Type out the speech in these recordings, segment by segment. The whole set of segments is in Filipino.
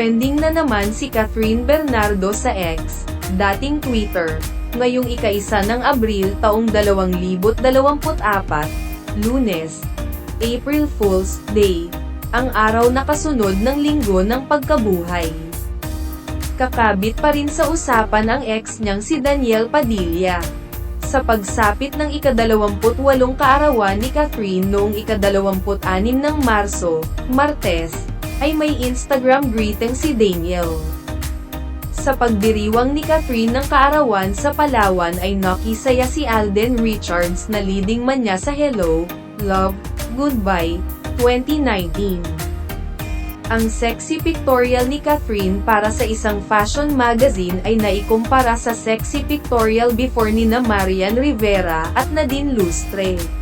Trending na naman si Catherine Bernardo sa X, dating Twitter, ngayong ikaisa ng Abril taong 2024, Lunes, April Fool's Day, ang araw na kasunod ng linggo ng pagkabuhay. Kakabit pa rin sa usapan ang ex niyang si Daniel Padilla. Sa pagsapit ng ikadalawamput-walong kaarawan ni Catherine noong ikadalawamput-anim ng Marso, Martes, ay may Instagram greeting si Daniel. Sa pagdiriwang ni Catherine ng kaarawan sa Palawan ay nakisaya si Alden Richards na leading man niya sa Hello, Love, Goodbye, 2019. Ang sexy pictorial ni Catherine para sa isang fashion magazine ay naikumpara sa sexy pictorial before ni na Marian Rivera at Nadine Lustre.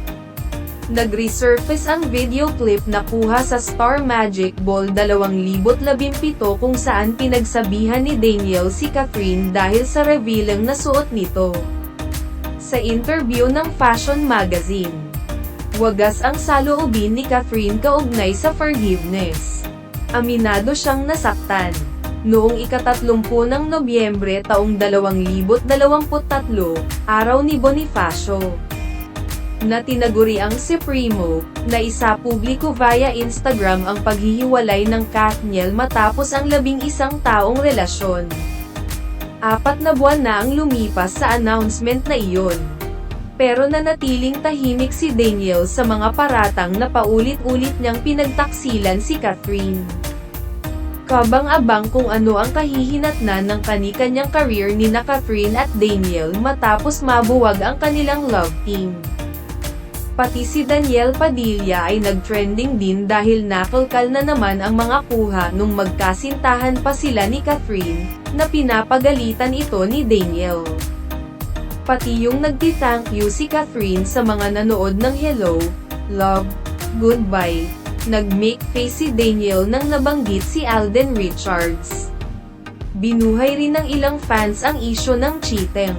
Nag-resurface ang video clip na kuha sa Star Magic Ball 2017 kung saan pinagsabihan ni Daniel si Catherine dahil sa revealing na suot nito. Sa interview ng fashion magazine, wagas ang saloobin ni Catherine kaugnay sa forgiveness. Aminado siyang nasaktan. Noong ikatatlumpu ng Nobyembre taong 2023, araw ni Bonifacio na tinaguri ang si Primo, na isa publiko via Instagram ang paghihiwalay ng Kathniel matapos ang labing isang taong relasyon. Apat na buwan na ang lumipas sa announcement na iyon. Pero nanatiling tahimik si Daniel sa mga paratang na paulit-ulit niyang pinagtaksilan si Catherine. Kabang-abang kung ano ang kahihinatnan ng kani-kanyang career ni na Catherine at Daniel matapos mabuwag ang kanilang love team. Pati si Daniel Padilla ay nag-trending din dahil nakalkal na naman ang mga kuha nung magkasintahan pa sila ni Catherine, na pinapagalitan ito ni Daniel. Pati yung nagti-thank you si Catherine sa mga nanood ng Hello, Love, Goodbye, nag-make face si Daniel nang nabanggit si Alden Richards. Binuhay rin ng ilang fans ang isyo ng cheating.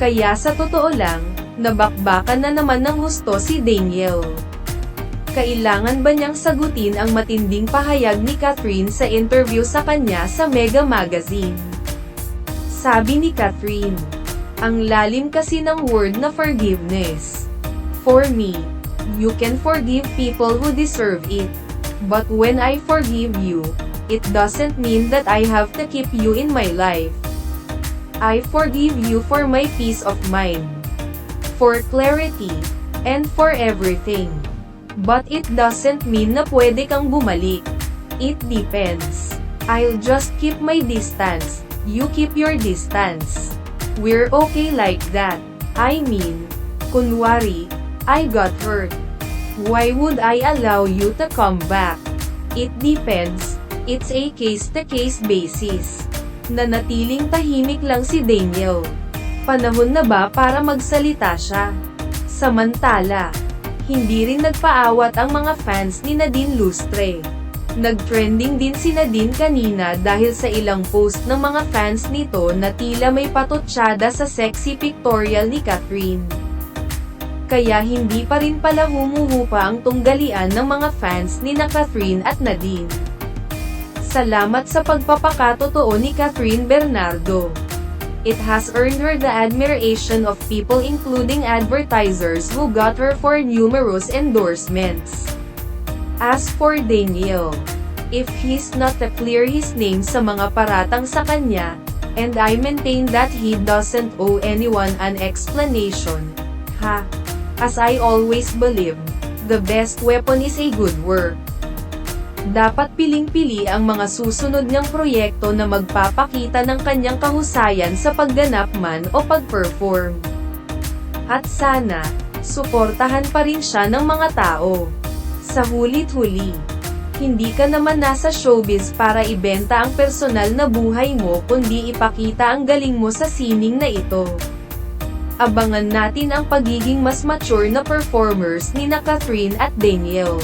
Kaya sa totoo lang, nabakbakan na naman ng husto si Daniel. Kailangan ba niyang sagutin ang matinding pahayag ni Catherine sa interview sa kanya sa Mega Magazine? Sabi ni Catherine, ang lalim kasi ng word na forgiveness. For me, you can forgive people who deserve it. But when I forgive you, it doesn't mean that I have to keep you in my life. I forgive you for my peace of mind for clarity, and for everything. But it doesn't mean na pwede kang bumalik. It depends. I'll just keep my distance, you keep your distance. We're okay like that. I mean, kunwari, I got hurt. Why would I allow you to come back? It depends. It's a case-to-case basis. Nanatiling tahimik lang si Daniel panahon na ba para magsalita siya? Samantala, hindi rin nagpaawat ang mga fans ni Nadine Lustre. Nag-trending din si Nadine kanina dahil sa ilang post ng mga fans nito na tila may patutsyada sa sexy pictorial ni Catherine. Kaya hindi pa rin pala humuhupa ang tunggalian ng mga fans ni na Catherine at Nadine. Salamat sa pagpapakatotoo ni Catherine Bernardo. It has earned her the admiration of people including advertisers who got her for numerous endorsements. As for Daniel, if he's not to clear his name sa mga paratang sa kanya, and I maintain that he doesn't owe anyone an explanation, ha? As I always believe, the best weapon is a good word dapat piling-pili ang mga susunod niyang proyekto na magpapakita ng kanyang kahusayan sa pagganap man o pag-perform. At sana, suportahan pa rin siya ng mga tao. Sa hulit-huli, hindi ka naman nasa showbiz para ibenta ang personal na buhay mo kundi ipakita ang galing mo sa sining na ito. Abangan natin ang pagiging mas mature na performers ni na Catherine at Daniel.